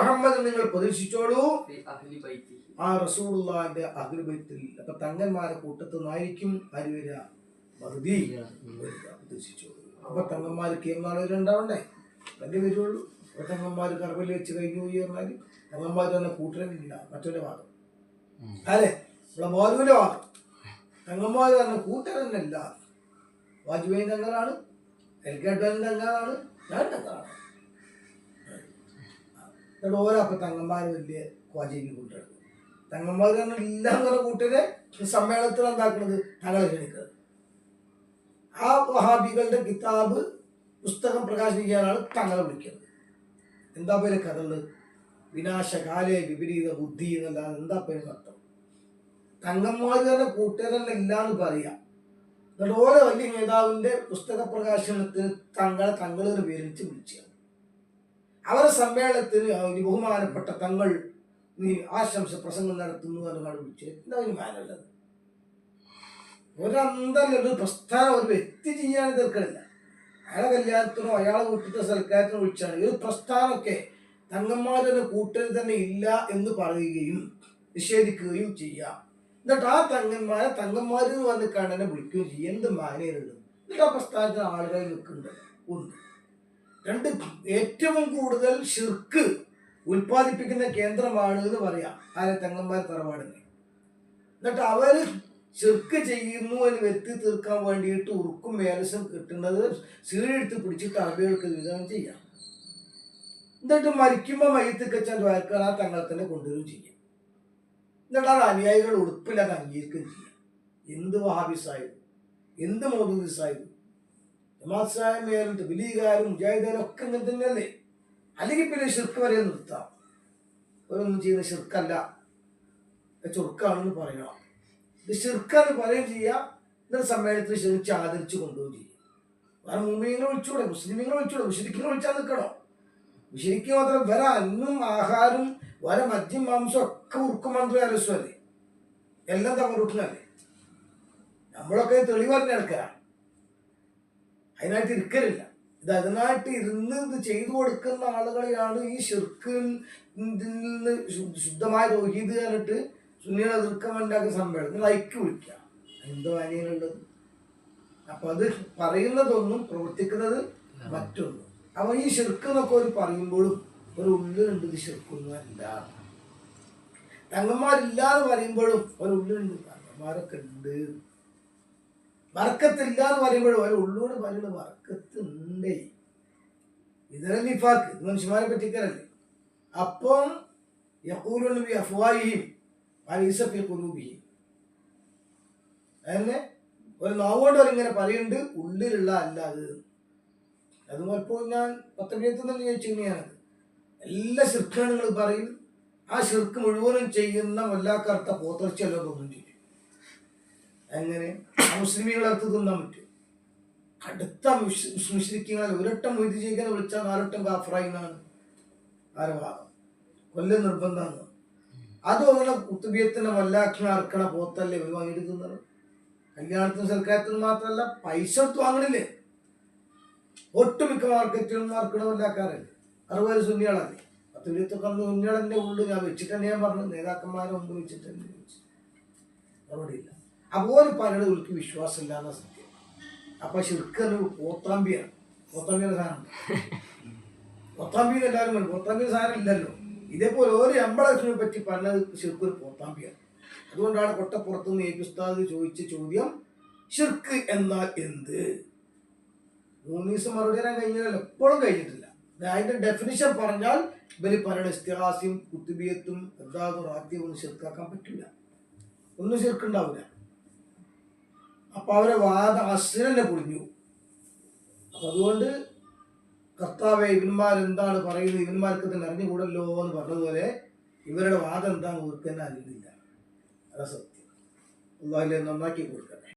മുഹമ്മദ് നിങ്ങൾ പ്രതീക്ഷിച്ചോളൂ. ആ റസൂള്ളാന്റെ അഹ്ലുബൈത്തിൽ അപ്പൊ തങ്ങന്മാരെ കൂട്ടത്തു നിന്നായിരിക്കും ആര് വരിക? പ്രതീക്ഷിച്ചോളൂ. അപ്പൊ തങ്ങന്മാർക്ക് എന്നാളുണ്ടാവണ്ടേ വലിയ വരുള്ളൂ. അപ്പൊ തങ്ങന്മാർ കറവൽ വെച്ച് കഴിഞ്ഞു പറഞ്ഞാൽ തങ്ങന്മാർ തന്നെ കൂട്ടണമെന്നില്ല മറ്റൊരു വാദം. അല്ലെ? നമ്മളെ മോരുവിന്റെ വാദം. തങ്ങന്മാർ തന്നെ കൂട്ടരനല്ല വാജ്പേയി തങ്ങളാണ്. എൽ കെ അഡ്വാനി തങ്ങളാണ്. ഞാൻ തങ്ങളാണ്. എന്നിട്ട് ഓരോ തങ്ങന്മാർ വലിയ കോജയ്ക്ക് കൂട്ടുകൾ തങ്ങന്മാർ തന്നെ എല്ലാം പറഞ്ഞ കൂട്ടരെ സമ്മേളനത്തിൽ എന്താക്കുന്നത് തങ്ങളെ ക്ഷണിക്കുന്നത് ആ വഹാബികളുടെ കിതാബ് പുസ്തകം പ്രകാശിപ്പിക്കാനാണ് തങ്ങളെ വിളിക്കുന്നത്. എന്താ പേര് കഥകൾ? വിനാശകാലെ വിപരീത ബുദ്ധി എന്നല്ലാതെ എന്താ പേര് അർത്ഥം? തങ്ങന്മാർ തന്നെ കൂട്ടുകാരല്ല ഇല്ലാന്ന് പറയാം. എന്നിട്ട് ഓരോ വലിയ നേതാവിന്റെ പുസ്തക പ്രകാശനത്തിന് തങ്ങളെ തങ്ങളൊരു പേരിച്ച് വിളിച്ചു അവരുടെ സമ്മേളനത്തിന് ബഹുമാനപ്പെട്ട തങ്ങൾ നീ ആശംസ പ്രസംഗം നടത്തുന്നു എന്നാണ് കാണിച്ചു എന്താ ഒരു മാനുള്ളത് ഒരന്തല്ല ഒരു പ്രസ്ഥാനം ഒരു വ്യക്തി ചെയ്യാൻ തീർക്കണില്ല. അയാളെ കല്യാണത്തിനോ അയാളെ വീട്ടിലത്തെ സൽക്കാരത്തിനോ വിളിച്ചാണ്. ഈ പ്രസ്ഥാനമൊക്കെ തങ്ങന്മാരുടെ കൂട്ടൽ തന്നെ ഇല്ല എന്ന് പറയുകയും നിഷേധിക്കുകയും ചെയ്യാം. എന്നിട്ട് ആ തങ്ങന്മാരെ തങ്ങന്മാരിൽ വന്ന് കാണാനെ വിളിക്കുകയും ചെയ്യും. എന്ത് മാനേരുണ്ട് എന്നിട്ട് ആ പ്രസ്ഥാനത്തിന് ആളുകൾ നിൽക്കുന്നുണ്ട്. ഒന്ന് രണ്ട് ഏറ്റവും കൂടുതൽ ഷിർക്ക് ഉൽപ്പാദിപ്പിക്കുന്ന കേന്ദ്രമാണ് എന്ന് പറയാം. ആരെ? തങ്ങന്മാർ തറവാടിനെ. എന്നിട്ട് അവർ ചെറുക്ക് ചെയ്യുന്നു എന്ന് വരുത്തി തീർക്കാൻ വേണ്ടിയിട്ട് ഉറുക്കും മേലസും കിട്ടുന്നത് സീഴെടുത്ത് പിടിച്ചിട്ട് അറബികൾക്ക് വിതരണം ചെയ്യാം. എന്നിട്ട് മരിക്കുമ്പോൾ മയ്യത്ത് കച്ചാൻ വയർക്കാൻ ആ തങ്ങളെ തന്നെ കൊണ്ടുവരും ചെയ്യും. എന്നിട്ട് അത് അനുയായികൾ ഉടുപ്പില്ലാതെ അംഗീകരിക്കുകയും ചെയ്യാം. എന്ത് വഹാബിസായത് എന്ത് മോദൂദിസായത് ജമാഅത്ത് വിലീകാരും മുജാഹിദായാലും ഒക്കെ ഇങ്ങനെ തന്നെയല്ലേ? അല്ലെങ്കിൽ പിന്നെ ഷിർക്ക് വരെ നിർത്താം. ഒരൊന്നും ചെയ്യുന്ന ഷിർക്കല്ല ചുർക്കാണെന്ന് പറയണം. ഇത് ഷിർക്കാന്ന് പറയുകയും ചെയ്യാം. ഇന്ന സമ്മേളനത്തിൽ ക്ഷണിച്ച് ആദരിച്ചു കൊണ്ടുപോയി ചെയ്യും. വേറെ മുസ്ലിങ്ങളെ വിളിച്ചൂടെ മുസ്ലിമീങ്ങളെ വിളിച്ചൂടെ മുഷരിക്കിനെ വിളിച്ചാൽ നിൽക്കണോ? മുഷരിക്ക് മാത്രം വരെ അന്നും ആഹാരം വരെ മദ്യം മാംസം ഒക്കെ ഉറുക്കുമന്ത്രി അലസ്വല്ലേ എല്ലാം തവറുട്ടനല്ലേ? നമ്മളൊക്കെ തെളിവ് പറഞ്ഞ അതിനായിട്ട് ഇരിക്കലില്ല. ഇത് അതിനായിട്ട് ഇരുന്ന് ഇത് ചെയ്തു കൊടുക്കുന്ന ആളുകളെയാണ് ഈ ഷിർക്കിൽ നിന്ന് ശുദ്ധമായ രോഹിത് സുനിയുടെ എതിർക്കാൻ ഉണ്ടാക്കിയ സമ്മേളനം ലൈക്ക് വിളിക്കുക. എന്തോ അനിയനുള്ളത് അപ്പൊ അത് പറയുന്നതൊന്നും പ്രവർത്തിക്കുന്നത് മറ്റൊന്നും. അപ്പൊ ഈ ഷിർക്ക് എന്നൊക്കെ ഒരു പറയുമ്പോഴും ഒരു ഉള്ളിലുണ്ട് ഇത് ശുർക്കൊന്നും അല്ല. തങ്ങന്മാരില്ലാന്ന് പറയുമ്പോഴും ഒരു ഉള്ളിലുണ്ട്. തങ്ങന്മാരൊക്കെ ഉണ്ട്. വർക്കത്തില്ല എന്ന് പറയുമ്പോഴും ഒരു ഉള്ളോട് പറയുന്നത് വർക്കത്തുണ്ടേ ഇതര മനുഷ്യമാരെ മനുഷ്യന്മാരെ പറ്റിക്കാനല്ലേ അപ്പം ഖുലൂബിഹിം. അതന്നെ? ഒരു നോവോട് അവരിങ്ങനെ പറയുന്നുണ്ട് ഉള്ളിലുള്ള അല്ല അത്. അത് ഇപ്പോൾ ഞാൻ പത്തനംതിട്ടയിൽ നിന്ന് ചോദിച്ചു ഞാനത് എല്ലാ ശിർക്കാണ് നിങ്ങൾ പറയും ആ ശിർക്ക് മുഴുവനും ചെയ്യുന്ന വല്ലാക്കറുത്ത പോത്തർച്ചയല്ലോ തോന്നും ചെയ്യും എങ്ങനെ? മുസ്ലിമികളെ അടുത്ത് തിന്നാൻ പറ്റും. അടുത്ത മുസ്ലിങ്ങളെ ഒരട്ടം മൊയ്ത് ചെയ്യാൻ വിളിച്ചാൽ നാലട്ടം കാഫറായി ആരെ വാദം. കൊല്ലം നിർബന്ധമാണ് അത് അങ്ങനെ കുത്തുബിയത്തിനെ വല്ലാക്കി അറക്കണ പോത്തല്ലേ ഇവർ വാങ്ങിയിട്ട് തിന്നത്? കല്യാണത്തിന് സൽക്കാരത്തിന് മാത്രമല്ല പൈസ എടുത്ത് വാങ്ങണില്ലേ? ഒട്ടുമിക്ക മാർക്കറ്റുകളും മാർക്കണ വല്ലാക്കാറില്ലേ അറുപത് സുന്നികളല്ലേ? പത്ത് അന്ന് സുന്നികളെന്റെ ഉള്ളു. ഞാൻ വെച്ചിട്ട് തന്നെ ഞാൻ പറഞ്ഞു നേതാക്കന്മാരെ മുമ്പ് വെച്ചിട്ട് തന്നെ ചോദിച്ചു മറുപടി ഇല്ല പലരും ഒരു പലരുടെ ഉള്ളിൽ വിശ്വാസമില്ല സത്യം. അപ്പൊ ശരിക്കും പോത്താമ്പിയാണ് പോത്താമ്പിയുടെ സാധനം പോത്താമ്പിന്ന് എല്ലാവരും കണ്ടു. പോത്താമ്പിയുടെ സാധനം ഇല്ലല്ലോ. ഇതേപോലെ ഓരോ അമ്പലത്തിനെ പറ്റി പറഞ്ഞത് ശിർക്ക് ഒരു പോത്താമ്പിയാണ് അതുകൊണ്ടാണ് കൊട്ടപ്പുറത്ത് നിന്ന് ഉസ്താദ് ചോദിച്ച ചോദ്യം ശിർക്ക് എന്നാൽ എന്ത്? മൂന്ന് ദിവസം മറുപടി തരാൻ കഴിഞ്ഞാൽ എപ്പോഴും കഴിഞ്ഞിട്ടില്ല. അതിന്റെ ഡെഫിനിഷൻ പറഞ്ഞാൽ ഇവർ പറയുന്ന ഇസ്തിഹാസ്യം കുത്തുബിയത്തും എന്താകും റാത്തിയും ഒന്നും ശിർക്കാക്കാൻ പറ്റില്ല. ഒന്നും ശിർക്കുണ്ടാവില്ല അപ്പൊ അവരെ വാദ അസുരനെ പൊളിഞ്ഞു അപ്പൊ അതുകൊണ്ട് കർത്താവെ ഇവന്മാർ എന്താണ് പറയുന്നത്? ഇവന്മാർക്ക് തന്നെ അറിഞ്ഞുകൂടല്ലോ എന്ന് പറഞ്ഞതുപോലെ ഇവരുടെ വാദം എന്താണെന്ന് ഓർക്ക് തന്നെ അറിയുന്നില്ല അതാ സത്യം. അള്ളാഹിലെ നന്നാക്കി കൊടുക്കട്ടെ.